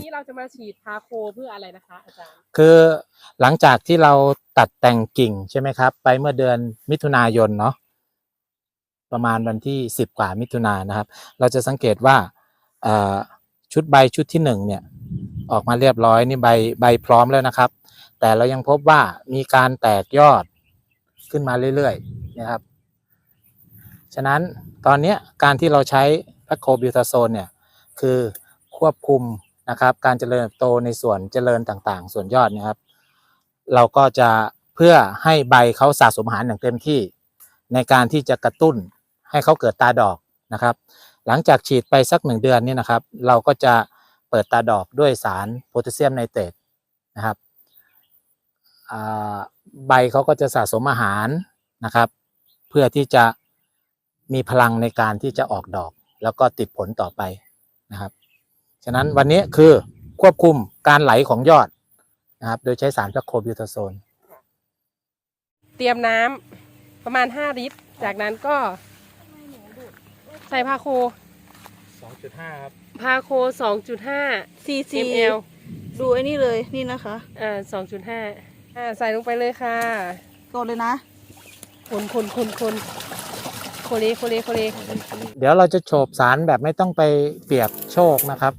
นี้เราจะมาฉีดพาโคเพื่ออะไรนะคะอาจารย์ คือหลังจากที่เราตัดแต่งกิ่งใช่ไหมครับ ไปเมื่อเดือนมิถุนายนเนาะประมาณวันที่สิบกว่ามิถุนายนนะครับ เราจะสังเกตว่าชุดใบชุดที่หนึ่งเนี่ยออกมาเรียบร้อยนี่ใบใบพร้อมแล้วนะครับ แต่เรายังพบว่ามีการแตกยอดขึ้นมาเรื่อยๆนะครับ ฉะนั้นตอนนี้การที่เราใช้แพคโคบิวทาโซนเนี่ยคือควบคุม นะครับ การเจริญเติบโตในส่วนเจริญต่างๆ ส่วนยอดเนะครับ เราก็จะเพื่อให้ใบเขาสะสมอาหารอย่างเต็มที่ ในการที่จะกระตุ้นให้เขาเกิดตาดอกนะครับ หลังจากฉีดไปสักหนึ่งเดือนนี่นะครับ เราก็จะเปิดตาดอกด้วยสารโพแทสเซียมไนเตรตนะครับใบเขาก็จะสะสมอาหารนะครับ เพื่อที่จะมีพลังในการที่จะออกดอก แล้วก็ติดผลต่อไปนะครับ ฉะนั้นวันนี้คือควบคุมการไหลของยอดนะครับ โดยใช้สารแพคโคบิวทาโซน เตรียมน้ำประมาณ 5 ลิตร จากนั้นก็ใส่พาโค 2.5 ครับ พาโค 2.5 ซีซี ml ดูไอ้นี่เลยนี่นะคะอ่า2.5อ่าใส่ลงไปเลยค่ะ กดเลยนะ คนคนคนคน โคเลโคเลโคเลเดี๋ยวเราจะโฉบสารแบบไม่ต้องไปเปียกโชคนะครับ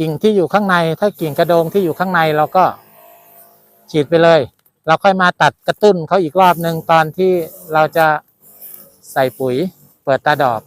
กิ่งที่อยู่ข้างในถ้ากิ่งกระโดงที่อยู่ข้างในเราก็ฉีดไปเลย เราค่อยมาตัดกระตุ้นเขาอีกรอบหนึ่งตอนที่เราจะใส่ปุ๋ย เปิดตาดอก